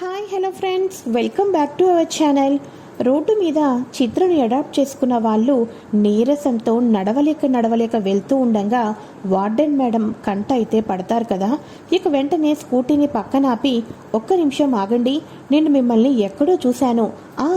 Hi hello friends welcome back to our channel road మీద చిత్రను adapt చేసుకున్న వాళ్ళు నీరసంతో నడవలేక నడవలేక వెళ్తూ ఉండగా వార్డెన్ మేడం కంట అయితే పడతారు కదా. ఇక వెంటనే స్కూటీని పక్కనాపి ఒక్క నిమిషం ఆగండి. నేను మిమ్మల్ని ఎక్కడో చూశాను. ఆ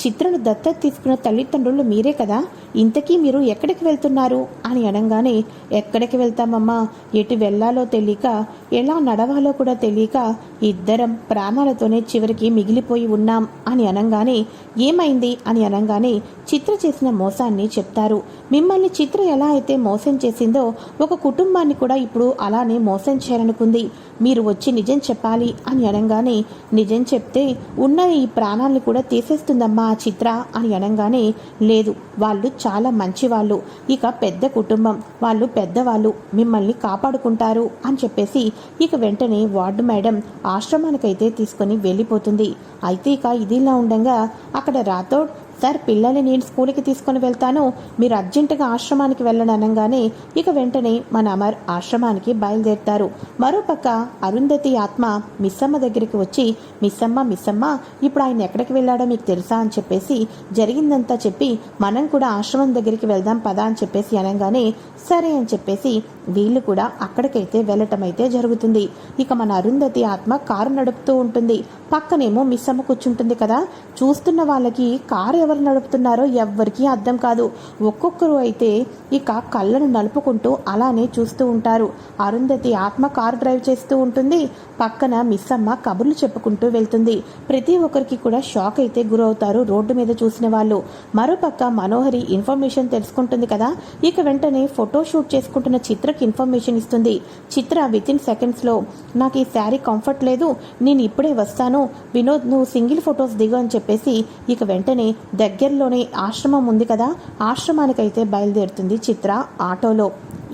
చిత్రను దత్తత తీసుకున్న తల్లిదండ్రులు మీరే కదా? ఇంతకీ మీరు ఎక్కడికి వెళ్తున్నారు? అని అనగానే ఎక్కడికి వెళ్తామమ్మా? ఎటు వెళ్ళాలో తెలియక ఎలా నడవాలో కూడా తెలియక ఇద్దరం ప్రాణాలతోనే చివరికి మిగిలిపోయి ఉన్నాం అని అనగానే ఏమైంది? అని అనగానే చిత్ర చేసిన మోసాన్ని చెప్తారు. మిమ్మల్ని చిత్ర ఎలా అయితే మోసం చేసిందో ఒక కుటుంబాన్ని కూడా ఇప్పుడు అలానే మోసం చేయాలనుకుంది. మీరు వచ్చి నిజం చెప్పాలి అని అనగానే నిజం చెప్తే ఉన్న ఈ ప్రాణాలను కూడా తీసేస్తుందమ్మా ఆ చిత్ర అని అనగానే లేదు వాళ్ళు చాలా మంచివాళ్ళు. ఇక పెద్ద కుటుంబం వాళ్ళు పెద్దవాళ్ళు మిమ్మల్ని కాపాడుకుంటారు అని చెప్పేసి ఇక వెంటనే వార్డు మేడం ఆశ్రమానికైతే తీసుకొని వెళ్ళిపోతుంది. అయితే ఇక ఇదిలా ఉండగా అక్కడ రాథోడ్ సార్ పిల్లల్ని నేను స్కూల్కి తీసుకొని వెళ్తాను. మీరు అర్జెంటుగా ఆశ్రమానికి వెళ్ళండి అనగానే ఇక వెంటనే మన అమర్ ఆశ్రమానికి బయలుదేరుతారు. మరోపక్క అరుంధతి ఆత్మ మిస్సమ్మ దగ్గరికి వచ్చి మిస్సమ్మ మిస్సమ్మ ఇప్పుడు ఆయన ఎక్కడికి వెళ్ళాడో మీకు తెలుసా? అని చెప్పేసి జరిగిందంతా చెప్పి మనం కూడా ఆశ్రమం దగ్గరికి వెళ్దాం పదా అని చెప్పేసి అనగానే సరే అని చెప్పేసి వీళ్ళు కూడా అక్కడికైతే వెళ్ళటం అయితే జరుగుతుంది. ఇక మన అరుంధతి ఆత్మ కారు నడుపుతూ ఉంటుంది. పక్కనేమో మిస్సమ్మ కూర్చుంటుంది కదా. చూస్తున్న వాళ్ళకి కారు ఎవరు నడుపుతున్నారో ఎవ్వరికీ అర్థం కాదు. ఒక్కొక్కరు అయితే ఇక కళ్ళను నలుపుకుంటూ అలానే చూస్తూ ఉంటారు. అరుంధతి ఆత్మ కారు డ్రైవ్ చేస్తూ ఉంటుంది. పక్కన మిస్సమ్మ కబుర్లు చెప్పుకుంటూ వెళ్తుంది. ప్రతి ఒక్కరికి కూడా షాక్ అయితే గురవుతారు రోడ్డు మీద చూసిన వాళ్ళు. మరోపక్క మనోహరి ఇన్ఫర్మేషన్ తెలుసుకుంటుంది కదా. ఇక వెంటనే ఫోటో షూట్ చేసుకుంటున్న చిత్రకి ఇన్ఫర్మేషన్ ఇస్తుంది. చిత్ర విత్ ఇన్ సెకండ్స్లో నాకు ఈ శారీ కంఫర్ట్ లేదు. నేను ఇప్పుడే వస్తాను. వినోద్ నువ్వు సింగిల్ ఫొటోస్ దిగు అని చెప్పేసి ఇక వెంటనే దగ్గరలోనే ఆశ్రమం ఉంది కదా ఆశ్రమానికైతే బయలుదేరుతుంది చిత్ర ఆటోలో.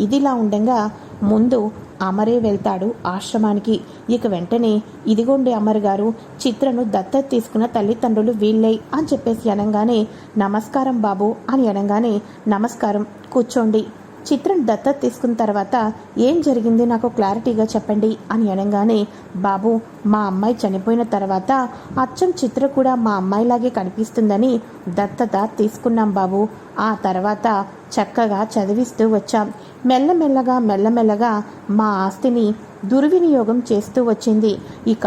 ఇదిలా ఉండగా ముందు అమరే వెళ్తాడు ఆశ్రమానికి. ఇక వెంటనే ఇదిగోండి అమర్ గారు చిత్రను దత్తత తీసుకున్న తల్లిదండ్రులు వీళ్ళే అని చెప్పేసి అనగానే నమస్కారం బాబు అని అనగానే నమస్కారం కూర్చోండి. చిత్రం దత్తత తీసుకున్న తర్వాత ఏం జరిగింది నాకు క్లారిటీగా చెప్పండి అని అనగానే బాబు మా అమ్మాయి చనిపోయిన తర్వాత అచ్చం చిత్ర కూడా మా అమ్మాయిలాగే కనిపిస్తుందని దత్తత తీసుకున్నాం బాబు. ఆ తర్వాత చక్కగా చదివిస్తూ వచ్చాం. మెల్లమెల్లగా మెల్లమెల్లగా మా ఆస్తిని దుర్వినియోగం చేస్తూ వచ్చింది. ఇక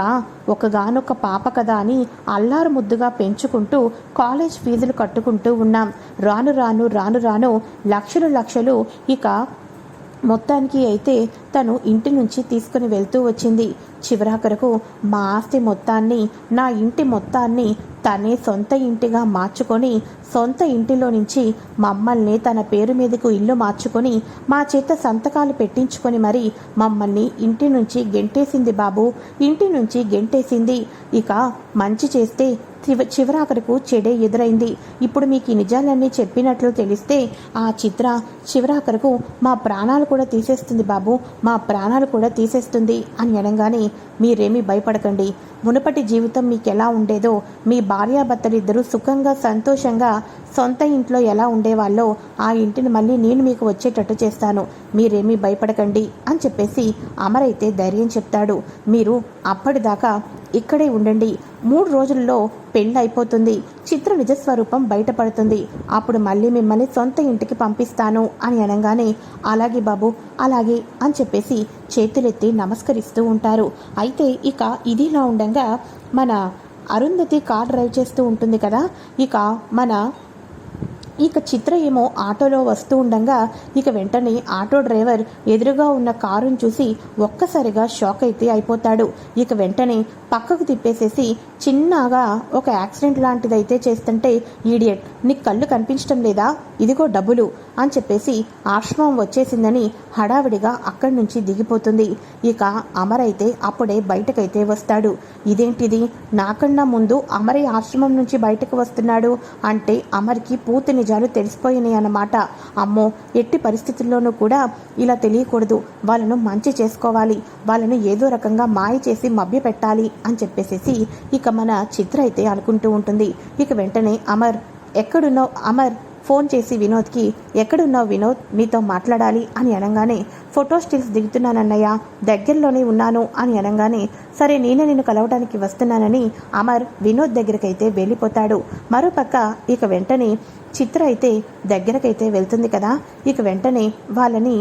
ఒకగానొక పాప కదా అని అల్లారు ముద్దుగా పెంచుకుంటూ కాలేజ్ ఫీజులు కట్టుకుంటూ ఉన్నాం. రాను రాను రాను రాను లక్షలు లక్షలు ఇక మొత్తానికి అయితే తను ఇంటి నుంచి తీసుకుని వెళ్తూ వచ్చింది. చివరాఖరకు మా ఆస్తి మొత్తాన్ని నా ఇంటి మొత్తాన్ని తనే సొంత ఇంటిగా మార్చుకొని సొంత ఇంటిలో నుంచి మమ్మల్ని తన పేరు మీదకు ఇల్లు మార్చుకొని మా చేత సంతకాలు పెట్టించుకొని మరి మమ్మల్ని ఇంటి నుంచి గెంటేసింది బాబు. ఇంటి నుంచి గెంటేసింది. ఇక మంచి చేస్తే చివ- చివరాఖరకు చెడే ఎదురైంది. ఇప్పుడు మీకు ఈ నిజాలన్నీ చెప్పినట్లు తెలిస్తే ఆ చిత్ర చివరాఖరకు మా ప్రాణాలు కూడా తీసేస్తుంది బాబు. మా ప్రాణాలు కూడా తీసేస్తుంది అని అనగానే మీరేమీ భయపడకండి. మునుపటి జీవితం మీకు ఎలా ఉండేదో మీ భార్యాభర్తలిద్దరూ సుఖంగా సంతోషంగా సొంత ఇంట్లో ఎలా ఉండేవాళ్ళో ఆ ఇంటిని మళ్ళీ నేను మీకు వచ్చేటట్టు చేస్తాను. మీరేమీ భయపడకండి అని చెప్పేసి అమరైతే ధైర్యం చెప్తాడు. మీరు అప్పటిదాకా ఇక్కడే ఉండండి. మూడు రోజుల్లో పెళ్ళి అయిపోతుంది. చిత్ర నిజస్వరూపం బయటపడుతుంది. అప్పుడు మళ్ళీ మిమ్మల్ని సొంత ఇంటికి పంపిస్తాను అని అనగానే అలాగే బాబు అలాగే అని చెప్పేసి చేతులెత్తి నమస్కరిస్తూ ఉంటారు. అయితే ఇక ఇదిలా ఉండగా మన అరుంధతి కార్ డ్రైవ్ చేస్తూ ఉంటుంది కదా ఇక మన ఇక చిత్ర ఏమో ఆటోలో వస్తూ ఉండగా ఇక వెంటనే ఆటో డ్రైవర్ ఎదురుగా ఉన్న కారును చూసి ఒక్కసారిగా షాక్ అయితే అయిపోతాడు. ఇక వెంటనే పక్కకు తిప్పేసేసి చిన్నగా ఒక యాక్సిడెంట్ లాంటిదైతే చేస్తుంటే ఈడియట్ నీకు కళ్ళు కనిపించడం లేదా? ఇదిగో డబ్బులు అని చెప్పేసి ఆశ్రమం వచ్చేసిందని హడావిడిగా అక్కడి నుంచి దిగిపోతుంది. ఇక అమర్ అయితే అప్పుడే బయటకైతే వస్తాడు. ఇదేంటిది? నాకన్నా ముందు అమరే ఆశ్రమం నుంచి బయటకు వస్తున్నాడు అంటే అమర్కి పూర్తి నిజాలు తెలిసిపోయినాయి అన్నమాట. అమ్మో ఎట్టి పరిస్థితుల్లోనూ కూడా ఇలా తెలియకూడదు. వాళ్ళను మంచి చేసుకోవాలి. వాళ్ళను ఏదో రకంగా మాయ చేసి మభ్య పెట్టాలి అని చెప్పేసేసి ఇక మన చిత్ర అయితే అనుకుంటూ ఉంటుంది. ఇక వెంటనే అమర్ ఎక్కడున్నావు? అమర్ ఫోన్ చేసి వినోద్కి ఎక్కడున్నావు వినోద్? నీతో మాట్లాడాలి అని అనగానే ఫోటో స్టిల్స్ దిగుతున్నానన్నయ్య దగ్గరలోనే ఉన్నాను అని అనగానే సరే నేనే నిన్ను కలవడానికి వస్తున్నానని అమర్ వినోద్ దగ్గరకైతే వెళ్ళిపోతాడు. మరోపక్క ఇక వెంటనే చిత్ర అయితే దగ్గరకైతే వెళ్తుంది కదా? ఇక వెంటనే వాళ్ళని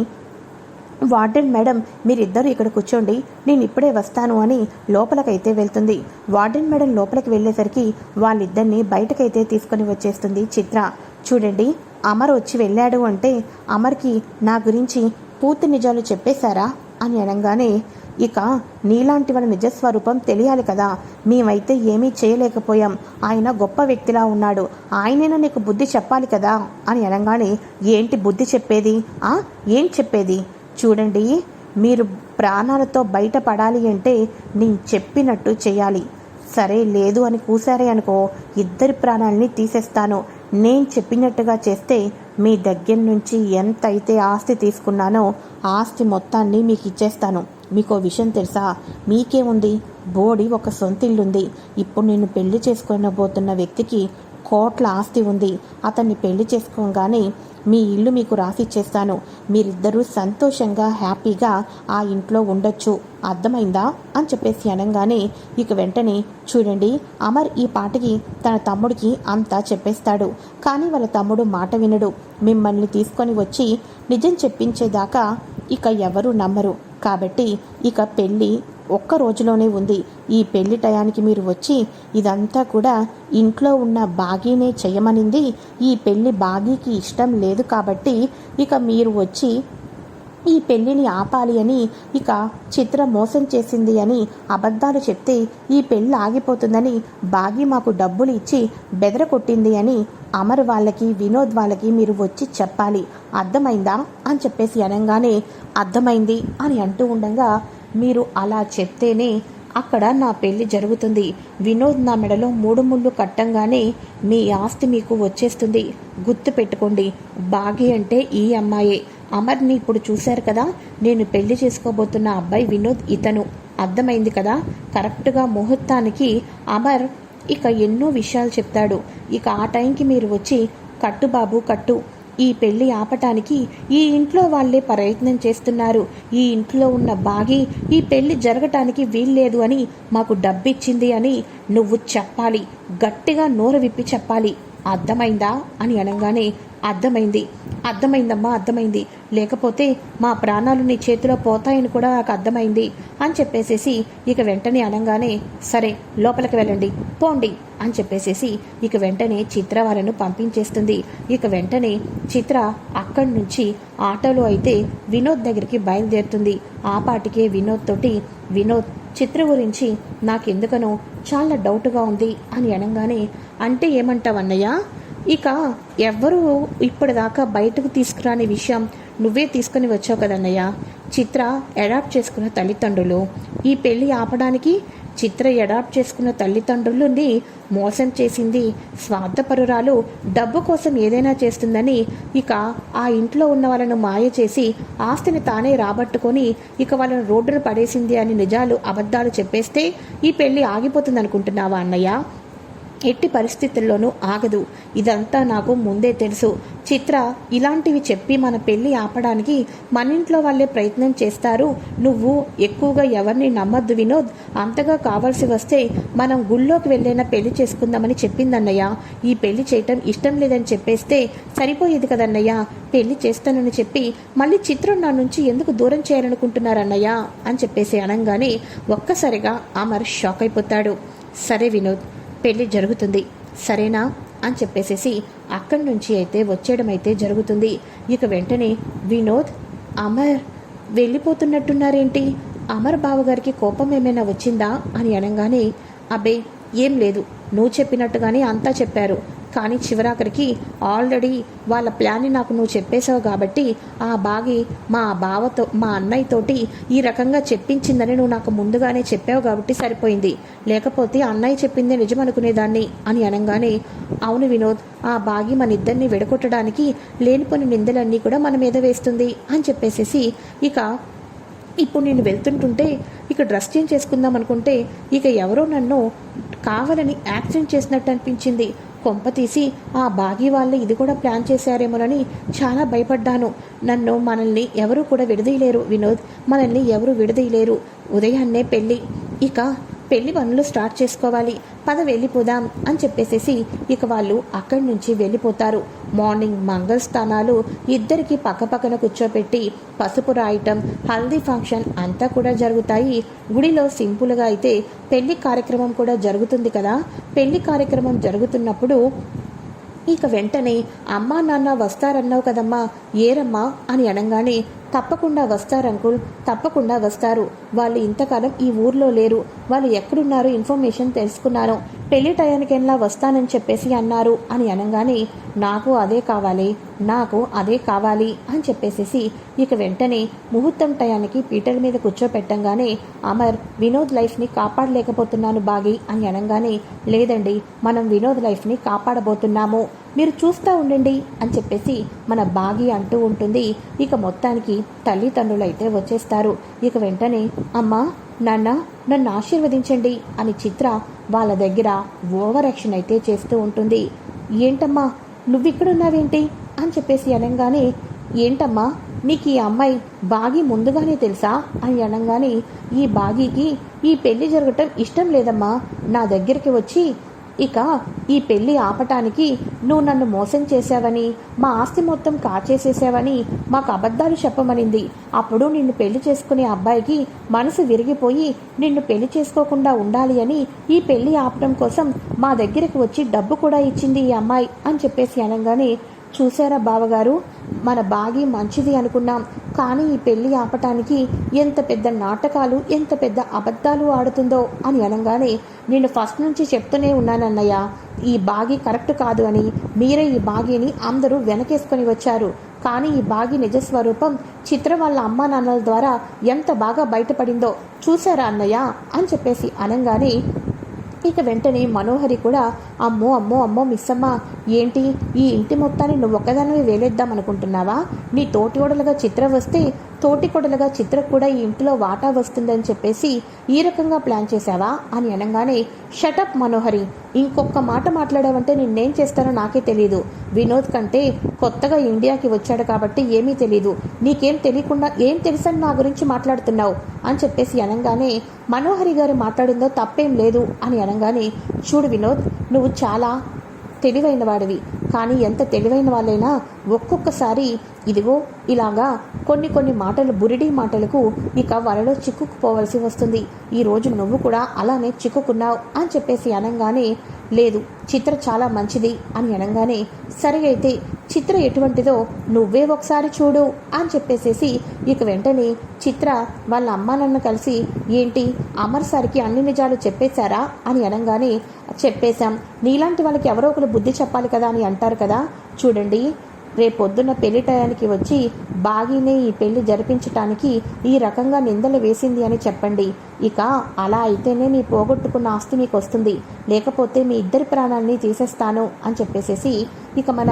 వార్డెన్ మేడం మీరిద్దరూ ఇక్కడ కూర్చోండి. నేను ఇప్పుడే వస్తాను అని లోపలకైతే వెళ్తుంది. వార్డెన్ మేడం లోపలికి వెళ్ళేసరికి వాళ్ళిద్దరిని బయటకైతే తీసుకొని వచ్చేస్తుంది చిత్ర. చూడండి అమర్ వచ్చి వెళ్ళాడు అంటే అమర్కి నా గురించి పూర్తి నిజాలు చెప్పేశారా? అని అనగానే ఇక నీలాంటి వాళ్ళ నిజస్వరూపం తెలియాలి కదా మేమైతే ఏమీ చేయలేకపోయాం ఆయన గొప్ప వ్యక్తిలా ఉన్నాడు ఆయనైనా నీకు బుద్ధి చెప్పాలి కదా? అని అనగానే ఏంటి బుద్ధి చెప్పేది? ఆ ఏం చెప్పేది? చూడండి మీరు ప్రాణాలతో బయటపడాలి అంటే నేను చెప్పినట్టు చేయాలి. సరే లేదు అని కూసారే అనుకో ఇద్దరి ప్రాణాలని తీసేస్తాను నేను చెప్పినట్టుగా చేస్తే మీ దగ్గర నుంచి ఎంత అయితే ఆస్తి తీసుకున్నానో ఆస్తి మొత్తాన్ని మీకు ఇచ్చేస్తాను. మీకు విషయం తెలుసా? మీకేముంది? బోడి ఒక సొంతిల్లుంది ఇప్పుడు నేను పెళ్ళి చేసుకోనబోతున్న వ్యక్తికి కోట్ల ఆస్తి ఉంది. అతన్ని పెళ్ళి చేసుకోగానే మీ ఇల్లు మీకు రాసిచ్చేస్తాను. మీరిద్దరూ సంతోషంగా హ్యాపీగా ఆ ఇంట్లో ఉండొచ్చు. అర్థమైందా? అని చెప్పేసి అనగానే ఇక వెంటనే చూడండి అమర్ ఈ పాటకి తన తమ్ముడికి అంతా చెప్పేస్తాడు. కానీ వాళ్ళ తమ్ముడు మాట వినడు. మిమ్మల్ని తీసుకొని వచ్చి నిజం చెప్పించేదాకా ఇక ఎవరు నమ్మరు. కాబట్టి ఇక పెళ్ళి ఒక్క రోజులోనే ఉంది. ఈ పెళ్ళి టయానికి మీరు వచ్చి ఇదంతా కూడా ఇంట్లో ఉన్న బాగీనే చేయమనింది. ఈ పెళ్ళి బాగీకి ఇష్టం లేదు కాబట్టి ఇక మీరు వచ్చి ఈ పెళ్ళిని ఆపాలి అని ఇక చిత్ర మోసం చేసింది అని అబద్ధాలు చెప్తే ఈ పెళ్ళి ఆగిపోతుందని బాగి మాకు డబ్బులు ఇచ్చి బెదరకొట్టింది అని అమర్ వాళ్ళకి వినోద్ వాళ్ళకి మీరు వచ్చి చెప్పాలి. అర్థమైందా? అని చెప్పేసి అనగానే అర్థమైంది అని అంటూ ఉండగా మీరు అలా చెప్తేనే అక్కడ నా పెళ్ళి జరుగుతుంది. వినోద్ నా మెడలో మూడు ముళ్ళు కట్టంగానే మీ ఆస్తి మీకు వచ్చేస్తుంది. గుర్తు పెట్టుకోండి. బాగి అంటే ఈ అమ్మాయే. అమర్ని ఇప్పుడు చూశారు కదా? నేను పెళ్ళి చేసుకోబోతున్న అబ్బాయి వినోద్ ఇతను. అర్థమైంది కదా? కరెక్ట్గా ముహూర్తానికి అమర్ ఇక ఎన్నో విషయాలు చెప్తాడు. ఇక ఆ టైంకి మీరు వచ్చి కట్టు బాబు కట్టు. ఈ పెళ్ళి ఆపటానికి ఈ ఇంట్లో వాళ్ళే ప్రయత్నం చేస్తున్నారు. ఈ ఇంట్లో ఉన్న బాగి ఈ పెళ్ళి జరగటానికి వీల్లేదు అని మాకు డబ్బిచ్చింది అని నువ్వు చెప్పాలి. గట్టిగా నోరు విప్పి చెప్పాలి. అర్థమైందా అని అనగానే అర్థమైంది. అర్థమైందమ్మా అర్థమైంది. లేకపోతే మా ప్రాణాలు నీ చేతిలో పోతాయని కూడా నాకు అర్థమైంది అని చెప్పేసేసి ఇక వెంటనే అనగానే సరే లోపలికి వెళ్ళండి పోండి అని చెప్పేసేసి ఇక వెంటనే చిత్ర వాళ్ళను పంపించేస్తుంది. ఇక వెంటనే చిత్ర అక్కడి నుంచి ఆటోలో అయితే వినోద్ దగ్గరికి బయలుదేరుతుంది. ఆ పాటికే వినోద్ తోటి వినోద్ చిత్ర గురించి నాకెందుకనో చాలా డౌట్గా ఉంది అని అనగానే అంటే ఏమంటావన్నయ్య ఇక ఎవ్వరూ ఇప్పటిదాకా బయటకు తీసుకురాని విషయం నువ్వే తీసుకుని వచ్చావు కదన్నయ్య. చిత్ర అడాప్ట్ చేసుకున్న తల్లిదండ్రులు ఈ పెళ్ళి ఆపడానికి చిత్ర ఎడాప్ట్ చేసుకున్న తల్లిదండ్రులని మోసం చేసింది స్వార్థపరురాలు డబ్బు కోసం ఏదైనా చేస్తుందని ఇక ఆ ఇంట్లో ఉన్న వాళ్ళను మాయ చేసి ఆస్తిని తానే రాబట్టుకొని ఇక వాళ్ళను రోడ్డును పడేసింది అని నిజాలు అబద్ధాలు చెప్పేస్తే ఈ పెళ్ళి ఆగిపోతుంది అనుకుంటున్నావా అన్నయ్య? ఎట్టి పరిస్థితుల్లోనూ ఆగదు. ఇదంతా నాకు ముందే తెలుసు. చిత్ర ఇలాంటివి చెప్పి మన పెళ్ళి ఆపడానికి మన ఇంట్లో వాళ్ళే ప్రయత్నం చేస్తారు. నువ్వు ఎక్కువగా ఎవరిని నమ్మద్దు వినోద్. అంతగా కావాల్సి వస్తే మనం గుళ్ళోకి వెళ్ళైనా పెళ్ళి చేసుకుందామని చెప్పిందన్నయ్య. ఈ పెళ్ళి చేయటం ఇష్టం లేదని చెప్పేస్తే సరిపోయేది కదన్నయ్య. పెళ్ళి చేస్తానని చెప్పి మళ్ళీ చిత్రం నా నుంచి ఎందుకు దూరం చేయాలనుకుంటున్నారన్నయ్య అని చెప్పేసి అనగానే ఒక్కసారిగా అమర్ షాక్ అయిపోతాడు. సరే వినోద్ పెళ్ళి జరుగుతుంది. సరేనా? అని చెప్పేసేసి అక్కడి నుంచి అయితే వచ్చేయడం అయితే జరుగుతుంది. ఇక వెంటనే వినోద్ అమర్ వెళ్ళిపోతున్నట్టున్నారేంటి? అమర్ బావగారికి కోపం ఏమైనా వచ్చిందా? అని అనగానే అబ్బే ఏం లేదు. నువ్వు చెప్పినట్టుగానే అంతా చెప్పారు. కానీ చివరాఖరికి ఆల్రెడీ వాళ్ళ ప్లాన్ని నాకు నువ్వు చెప్పేశావు కాబట్టి ఆ బాగి మా బావతో మా అన్నయ్యతోటి ఈ రకంగా చెప్పించిందని నువ్వు నాకు ముందుగానే చెప్పావు కాబట్టి సరిపోయింది. లేకపోతే అన్నయ్య చెప్పిందే నిజం అనుకునేదాన్ని అని అనగానే అవును వినోద్ ఆ బాగి మన ఇద్దరిని విడగొట్టడానికి లేనిపోని నిందలన్నీ కూడా మన మీద వేస్తుంది అని చెప్పేసేసి ఇక ఇప్పుడు నేను వెళ్తుంటుంటే ఇక డ్రెస్ చేంజ్ చేసుకుందాం అనుకుంటే ఇక ఎవరో నన్ను కావాలని యాక్సిడెంట్ చేసినట్టు అనిపించింది. కొంప తీసి ఆ బాగి వాళ్ళు ఇది కూడా ప్లాన్ చేశారేమోనని చాలా భయపడ్డాను. నన్ను మనల్ని ఎవరు కూడా విడదీయలేరు వినోద్. మనల్ని ఎవరు విడదీయలేరు. ఉదయాన్నే పెళ్ళి. ఇక పెళ్ళి పనులు స్టార్ట్ చేసుకోవాలి. పద వెళ్ళిపోదాం అని చెప్పేసేసి ఇక వాళ్ళు అక్కడి నుంచి వెళ్ళిపోతారు. మార్నింగ్ మంగళ స్థానాలు ఇద్దరికి పక్కపక్కన కూర్చోపెట్టి పసుపు రాయటం హల్దీ ఫంక్షన్ అంతా కూడా జరుగుతాయి. గుడిలో సింపుల్గా అయితే పెళ్ళి కార్యక్రమం కూడా జరుగుతుంది కదా? పెళ్ళి కార్యక్రమం జరుగుతున్నప్పుడు ఇక వెంటనే అమ్మా నాన్న వస్తారన్నావు కదమ్మా ఏరమ్మా అని అనగానే తప్పకుండా వస్తారు అంకుల్. తప్పకుండా వస్తారు. వాళ్ళు ఇంతకాలం ఈ ఊర్లో లేరు. వాళ్ళు ఎక్కడున్నారో ఇన్ఫర్మేషన్ తెలుసుకున్నాను పెళ్ళి టయానికెల్లా వస్తానని చెప్పేసి అన్నారు. అని అనగానే నాకు అదే కావాలి. నాకు అదే కావాలి. అని చెప్పేసేసి ఇక వెంటనే ముహూర్తం టయానికి పీటర్ మీద కూర్చోపెట్టంగానే అమర్ వినోద్ లైఫ్ని కాపాడలేకపోతున్నాను బాగి. అని అనగానే లేదండి. మనం వినోద్ లైఫ్ని కాపాడబోతున్నాము. మీరు చూస్తూ ఉండండి అని చెప్పేసి మన బాగి అంటూ ఉంటుంది. ఇక మొత్తానికి తల్లిదండ్రులు అయితే వచ్చేస్తారు. ఇక వెంటనే అమ్మా నాన్న నన్ను ఆశీర్వదించండి అని చిత్ర వాళ్ళ దగ్గర ఓవర్ యాక్షన్ అయితే చేస్తూ ఉంటుంది. ఏంటమ్మా నువ్విక్కడున్నావేంటి? అని చెప్పేసి అనగానే ఏంటమ్మా నీకు ఈ అమ్మాయి బాగి ముందుగానే తెలుసా? అని అనగానే ఈ బాగీకి ఈ పెళ్ళి జరగటం ఇష్టం లేదమ్మా. నా దగ్గరికి వచ్చి ఇక ఈ పెళ్ళి ఆపటానికి నువ్వు నన్ను మోసం చేశావని మా ఆస్తి మొత్తం కాచేసేసావని మాకు అబద్ధాలు చెప్పమనింది. అప్పుడు నిన్ను పెళ్ళి చేసుకునే అబ్బాయికి మనసు విరిగిపోయి నిన్ను పెళ్ళి చేసుకోకుండా ఉండాలి అని ఈ పెళ్ళి ఆపడం కోసం మా దగ్గరికి వచ్చి డబ్బు కూడా ఇచ్చింది ఈ అమ్మాయి అని చెప్పేసి అనగానే చూసారా బావగారు? మన బాగి మంచిది అనుకున్నాం. కానీ ఈ పెళ్ళి ఆపటానికి ఎంత పెద్ద నాటకాలు ఎంత పెద్ద అబద్ధాలు ఆడుతుందో అని అనగానే నేను ఫస్ట్ నుంచి చెప్తూనే ఉన్నానన్నయ్య ఈ బాగి కరెక్ట్ కాదు అని మీరే ఈ బాగిని అందరూ వెనకేసుకొని వచ్చారు. కానీ ఈ బాగి నిజస్వరూపం చిత్ర వాళ్ళ అమ్మా నాన్నల ద్వారా ఎంత బాగా బయటపడిందో చూసారా అన్నయ్య? అని చెప్పేసి అనగానే ఇక వెంటనే మనోహరి కూడా అమ్మో అమ్మో అమ్మో మిస్సమ్మ ఏంటి? ఈ ఇంటి మొత్తాన్ని నువ్వు ఒక్కదానివి వేలేద్దాం అనుకుంటున్నావా నీ తోటి కొడలుగా చిత్ర వస్తే తోటి కొడలుగా చిత్ర కూడా ఈ ఇంట్లో వాటా వస్తుందని చెప్పేసి ఈ రకంగా ప్లాన్ చేశావా? అని అనగానే షటప్ మనోహరి. ఇంకొక మాట మాట్లాడావంటే నిన్నేం చేస్తానో నాకే తెలియదు వినోద్ కంటే కొత్తగా ఇండియాకి వచ్చాడు కాబట్టి ఏమీ తెలియదు నీకేం తెలియకుండా ఏం తెలుసని నా గురించి మాట్లాడుతున్నావు? అని చెప్పేసి అనగానే మనోహరి గారు మాట్లాడిందో తప్పేం లేదు. అని అనగానే చూడు వినోద్ నువ్వు చాలా తెలివైన వాడివి. కానీ ఎంత తెలివైన వాళ్ళైనా ఒక్కొక్కసారి ఇదిగో ఇలాగా కొన్ని కొన్ని మాటలు బురిడి మాటలకు ఇక వలలో చిక్కుకుపోవలసి వస్తుంది. ఈరోజు నువ్వు కూడా అలానే చిక్కుకున్నావు అని చెప్పేసి అనగానే లేదు చిత్ర చాలా మంచిది అని అనగానే సరే అయితే చిత్ర ఎటువంటిదో నువ్వే ఒకసారి చూడు అని చెప్పేసేసి ఇక వెంటనే చిత్ర వాళ్ళ అమ్మా నాన్న కలిసి ఏంటి అమర్ సార్కి అన్ని నిజాలు చెప్పేశారా అని అనగానే చెప్పేశాం. నీలాంటి వాళ్ళకి ఎవరో ఒకరు బుద్ధి చెప్పాలి కదా అని అంటారు కదా. చూడండి రేపొద్దున పెళ్ళి టయానికి వచ్చి బాగినే ఈ పెళ్ళి జరిపించటానికి ఈ రకంగా నిందలు వేసింది అని చెప్పండి. ఇక అలా అయితేనే మీ పోగొట్టుకున్న ఆస్తి మీకు వస్తుంది. లేకపోతే మీ ఇద్దరి ప్రాణాలని తీసేస్తాను అని చెప్పేసేసి ఇక మన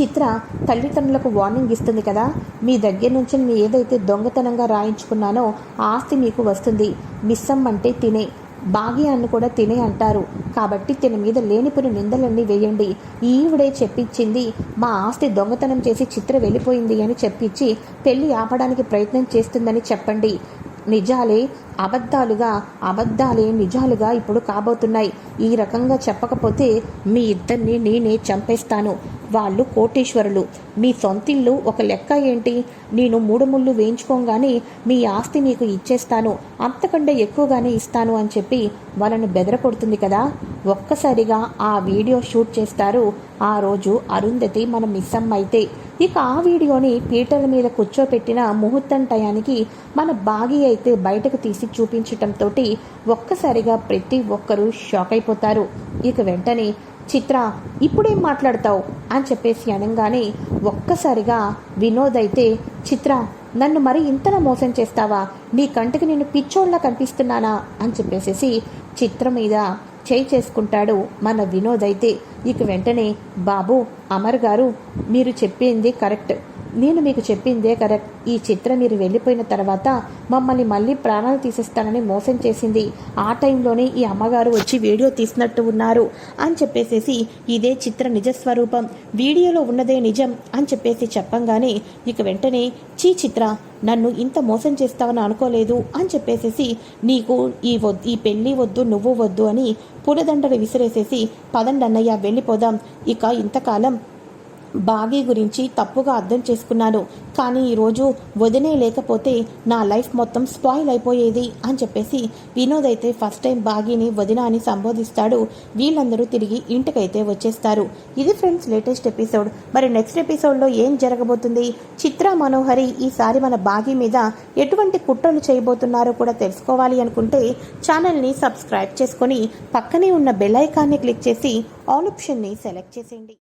చిత్ర తల్లిదండ్రులకు వార్నింగ్ ఇస్తుంది కదా. మీ దగ్గర నుంచి నేను ఏదైతే దొంగతనంగా రాయించుకున్నానో ఆస్తి మీకు వస్తుంది. మిస్సమ్ అంటే తినే. భాగ్యాన్ని కూడా తినే అంటారు. కాబట్టి తిన మీద లేనిపోయిన నిందలన్నీ వేయండి. ఈవిడే చెప్పించింది. మా ఆస్తి దొంగతనం చేసి చిత్ర వెళ్ళిపోయింది అని చెప్పించి పెళ్ళి ఆపడానికి ప్రయత్నం చేస్తుందని చెప్పండి. నిజాలే అబద్ధాలుగా అబద్ధాలే నిజాలుగా ఇప్పుడు కాబోతున్నాయి. ఈ రకంగా చెప్పకపోతే మీ ఇద్దరిని నేనే చంపేస్తాను. వాళ్ళు కోటీశ్వరులు. మీ సొంతిల్లు ఒక లెక్క ఏంటి? నేను మూడు ముళ్ళు వేయించుకోగానే మీ ఆస్తి మీకు ఇచ్చేస్తాను. అంతకంటే ఎక్కువగానే ఇస్తాను అని చెప్పి వాళ్ళని బెదరకొడుతుంది కదా? ఒక్కసారిగా ఆ వీడియో షూట్ చేస్తారు. ఆ రోజు అరుంధతి మన మిస్సమ్మ అయితే. ఇక ఆ వీడియోని పీటల మీద కూర్చోపెట్టిన ముహూర్తం టయానికి మన బాగి అయితే బయటకు తీసి చూపించటంతో ఒక్కసారిగా ప్రతి ఒక్కరూ షాక్ అయిపోతారు. ఇక వెంటనే చిత్ర ఇప్పుడేం మాట్లాడతావు? అని చెప్పేసి అనగానే ఒక్కసారిగా వినోద్ అయితే చిత్ర నన్ను మరి ఇంతలా మోసం చేస్తావా? నీ కంటికి నేను పిచ్చోళ్ళ కనిపిస్తున్నానా? అని చెప్పేసేసి చిత్ర మీద చేయి చేసుకుంటాడు మన వినోద్ అయితే. ఇక వెంటనే బాబు అమర్ గారు మీరు చెప్పింది కరెక్ట్. నేను మీకు చెప్పిందే కరెక్ట్. ఈ చిత్ర మీరు వెళ్ళిపోయిన తర్వాత మమ్మల్ని మళ్ళీ ప్రాణాలు తీసేస్తానని మోసం చేసింది. ఆ టైంలోనే ఈ అమ్మగారు వచ్చి వీడియో తీసినట్టు ఉన్నారు అని చెప్పేసేసి ఇదే చిత్ర నిజస్వరూపం వీడియోలో ఉన్నదే నిజం అని చెప్పేసి చెప్పంగానే ఇక వెంటనే చీ చిత్ర నన్ను ఇంత మోసం చేస్తావని అనుకోలేదు అని చెప్పేసేసి నీకు ఈ వద్దు ఈ పెళ్ళి వద్దు నువ్వు వద్దు అని పూలదండలు విసిరేసేసి పదండి అన్నయ్య వెళ్ళిపోదాం. ఇక ఇంతకాలం బాగీ గురించి తప్పుగా అర్థం చేసుకున్నాను. కానీ ఈరోజు వదినే లేకపోతే నా లైఫ్ మొత్తం స్పాయిల్ అయిపోయేది అని చెప్పేసి వినోద్ అయితే ఫస్ట్ టైం బాగీని వదిన అని సంబోధిస్తాడు. వీళ్ళందరూ తిరిగి ఇంటికైతే వచ్చేస్తారు. ఇది ఫ్రెండ్స్ లేటెస్ట్ ఎపిసోడ్. మరి నెక్స్ట్ ఎపిసోడ్లో ఏం జరగబోతుంది? చిత్ర మనోహరి ఈసారి మన బాగీ మీద ఎటువంటి కుట్రలు చేయబోతున్నారో కూడా తెలుసుకోవాలి అనుకుంటే ఛానల్ని సబ్స్క్రైబ్ చేసుకొని పక్కనే ఉన్న బెల్ ఐకాన్ని క్లిక్ చేసి ఆల్ ఆప్షన్ని సెలెక్ట్ చేసేయండి.